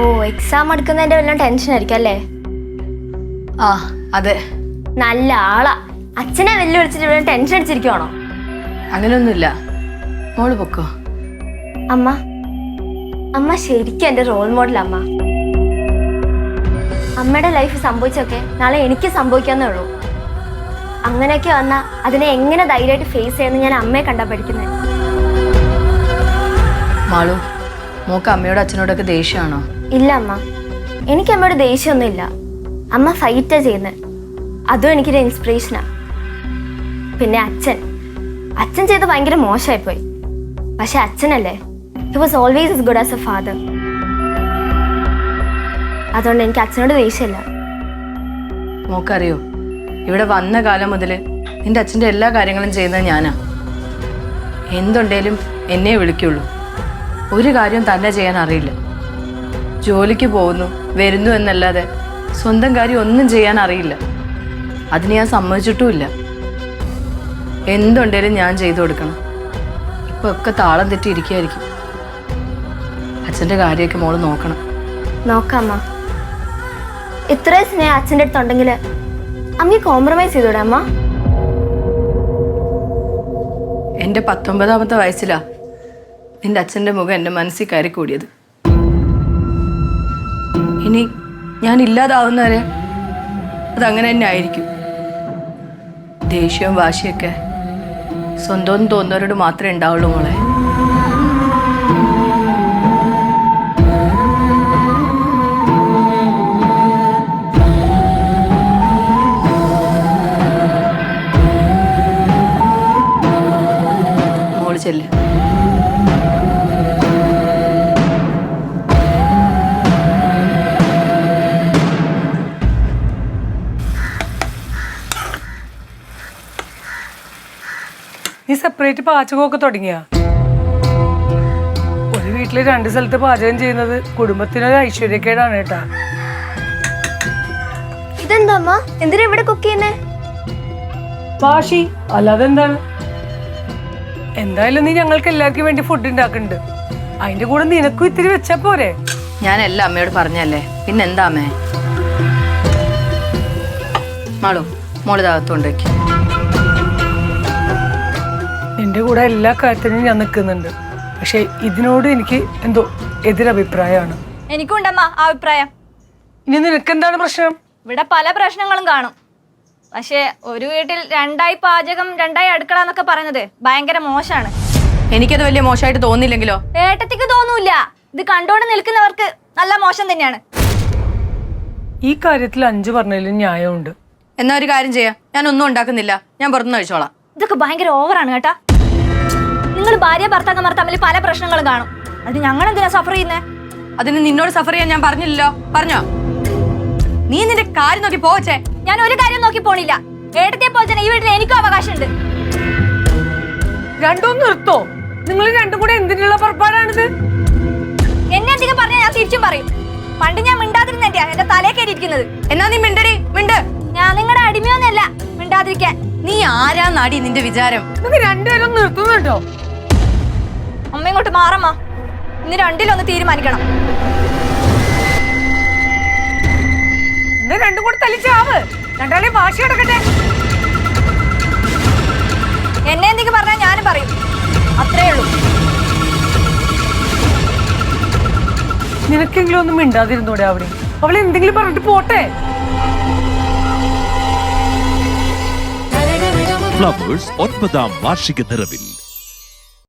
ഓ exam എടുക്കുന്നതിന്റെ വല്ലതും tension ആയിരിക്കും അല്ലേ? ആ അതെ. നല്ല ആളാ. അച്ഛനെ വെല്ലുവിളിച്ചിട്ട് ഇവിടെ ടെൻഷൻ അടിച്ചിരിക്കുവാണോ? അങ്ങനെയൊന്നുമില്ല മോൾ പൊക്കോ? അമ്മ അമ്മ ശരിക്കും എന്റെ റോൾ മോഡൽ അമ്മ. അമ്മയുടെ ലൈഫ് സംഭവിച്ചൊക്കെ നാളെ എനിക്ക് സംഭവിക്കാന്നേ ഉള്ളൂ. അങ്ങനെയൊക്കെ വന്നാൽ അതിനെ എങ്ങനെ ധൈര്യമായിട്ട് ഫേസ് ചെയ്യുന്ന ഞാൻ അമ്മയെ കണ്ടാ പഠിക്കുന്നത് മാളു മോക്ക് അമ്മയോടും അച്ഛനോടൊക്കെ ദേഷ്യമാണോ? ഇല്ല അമ്മ. എനിക്ക് അമ്മയോട് ദേഷ്യമൊന്നുമില്ല. അമ്മ ഫൈറ്റാ ചെയ്യുന്നത് അതും എനിക്കൊരു ഇൻസ്പിറേഷനാണ് പിന്നെ അച്ഛൻ. അച്ഛൻ ചെയ്ത് ഭയങ്കര മോശമായിപ്പോയി. പക്ഷെ അച്ഛനല്ലേ? He was always is good as a father അതുകൊണ്ട് എനിക്ക് അച്ഛനോട് ദേഷ്യമില്ല. മോക്കറിയോ? ഇവിടെ വന്ന കാലം മുതൽ നിന്റെ അച്ഛന്റെ എല്ലാ കാര്യങ്ങളും ചെയ്യുന്നത് ഞാനാ. എന്തുണ്ടേലും എന്നെ വിളിക്കുള്ളൂ. ഒരു കാര്യം തന്നെ ചെയ്യാൻ അറിയില്ല. ജോലിക്ക് പോകുന്നു വരുന്നു എന്നല്ലാതെ സ്വന്തം കാര്യം ഒന്നും ചെയ്യാൻ അറിയില്ല. അതിന് ഞാൻ സമ്മതിച്ചിട്ടുമില്ല. എന്തുണ്ടേലും ഞാൻ ചെയ്തു കൊടുക്കണം. ഇപ്പൊ ഒക്കെ താളം തെറ്റിയിരിക്കുകയായിരിക്കും അച്ഛന്റെ കാര്യമൊക്കെ മോൾ നോക്കണം. നോക്കാമ്മ. ഇത്രയും സ്നേഹം അച്ഛന്റെ അടുത്തുണ്ടെങ്കിൽ അമ്മ കോംപ്രമൈസ് ചെയ്തൂടെ അമ്മ? എന്റെ പത്തൊമ്പതാമത്തെ വയസ്സിലാ നിന്റെ അച്ഛന്റെ മുഖം എന്റെ മനസ്സിൽ കയറി കൂടിയത് ഇനി ഞാൻ ഇല്ലാതാവുന്നവരെ അതങ്ങനെ തന്നെ ആയിരിക്കും. ദേഷ്യവും വാശിയൊക്കെ സ്വന്തം തോന്നുന്നവരോട് മാത്രമേ ഉണ്ടാവുള്ളൂ മോളെ. നീ സെപ്പറേറ്റ് പാചകമൊക്കെ തുടങ്ങിയ? ഒരു വീട്ടിൽ രണ്ട് സ്ഥലത്ത് പാചകം ചെയ്യുന്നത് കുടുംബത്തിനൊരു ഐശ്വര്യക്കേടാണ് കേട്ടാ. ഇതെന്താ അമ്മ? എന്തിനാ ഇവിടെ കുക്ക് ചെയ്യുന്നേ? വാശി അല്ലാതെ എന്താണ് എന്തായാലും നീ ഞങ്ങൾക്ക് എല്ലാവർക്കും വേണ്ടി ഫുഡ് ഉണ്ടാക്കുന്നുണ്ട് അതിന്റെ കൂടെ നിനക്കും ഇത്തിരി വെച്ചാ പോരെ. ഞാൻ എല്ലാം അമ്മയോട് പറഞ്ഞല്ലേ. പിന്നെന്താ അമ്മേ? മാളു മോളിതകത്തോണ്ട് വയ്ക്കും കൂടെ എല്ലാ കാര്യത്തിനും ഞാൻ നിൽക്കുന്നുണ്ട്. പക്ഷെ ഇതിനോട് എനിക്ക് എന്തോ എതിരഭിപ്രായമാണ്. എനിക്കുണ്ടമ്മ ആ അഭിപ്രായം. ഇനി നിനക്ക് എന്താണ് പ്രശ്നം? ഇവിടെ പല പ്രശ്നങ്ങളും കാണും. പക്ഷേ ഒരു വീട്ടിൽ രണ്ടായി പാചകം രണ്ടായി അടുക്കള എന്നൊക്കെ പറയുന്നത് ഭയങ്കര മോശമാണ്. എനിക്കത് വലിയ മോശമായിട്ട് തോന്നിയില്ലെങ്കിലോ ഏട്ടത്തിക്ക് തോന്നൂല ഇത് കണ്ടോണ്ട് നിൽക്കുന്നവർക്ക് നല്ല മോശം തന്നെയാണ്. ഈ കാര്യത്തിൽ അഞ്ചു പറഞ്ഞതിലും ന്യായമുണ്ട്. എന്നാ ഒരു കാര്യം ചെയ്യാം. ഞാൻ ഒന്നും ഉണ്ടാക്കുന്നില്ല. ഞാൻ പുറത്തുനിന്ന് കഴിച്ചോളാം. ഇതൊക്കെ ഭയങ്കര ഓവറാണ് കേട്ടാ. നിങ്ങൾ ഭാര്യ ഭർത്താക്കന്മാർ തമ്മിൽ പല പ്രശ്നങ്ങളും കാണും. അത് ഞങ്ങൾ എന്തിനാ സഫർ ചെയ്യുന്നേ? അതിന് നിന്നോട് സഫർ ചെയ്യാൻ ഞാൻ പറഞ്ഞില്ലല്ലോ. പറഞ്ഞോ? നീ നിന്റെ കാര്യം നോക്കി പോവച്ചേ ഞാൻ ഒരു കാര്യം നോക്കി പോണില്ല. ഏടത്തെ പോലെ തന്നെ ഈ വീട്ടിൽ എനിക്കും അവകാശമുണ്ട്. രണ്ടും നിർത്തോ. നിങ്ങൾ രണ്ടും കൂടെ എന്തിനുള്ള പുറപ്പാടാണിത്? എന്നെ എന്തെങ്കിലും പറഞ്ഞാൽ ഞാൻ തിരിച്ചും പറയും. പണ്ട് ഞാൻ മിണ്ടാതിരുന്നെന്റെയാ എന്റെ തലേ കയറിയിരിക്കുന്നത്. എന്നാ നീ മിണ്ടടി മിണ്ട്. ഞാൻ നിങ്ങളുടെ അടിമയൊന്നല്ല മിണ്ടാതിരിക്കാൻ. നീ ആരാ നാടി നിന്റെ വിചാരം? നിങ്ങൾ രണ്ടുപേരും നിർത്തുന്നുണ്ടോ? അമ്മ ഇങ്ങോട്ട് മാറമ്മ. ഇന്ന് രണ്ടിലൊന്ന് തീരുമാനിക്കണം. ഇന്ന് രണ്ടും കൂടെ തലിച്ചാവ് രണ്ടാളെയും വാശി കിടക്കട്ടെ എന്നെ എന്തെങ്കിലും പറഞ്ഞാൽ ഞാനും പറയും. അത്രേ ഉള്ളൂ. നിനക്കെങ്കിലും ഒന്നും മിണ്ടാതിരുന്നൂടെ അവിടെ? അവൾ എന്തെങ്കിലും പറഞ്ഞിട്ട് പോട്ടെ. ഫ്ലവേഴ്സ് ഒൻപതാം വാർഷിക നിറവിൽ.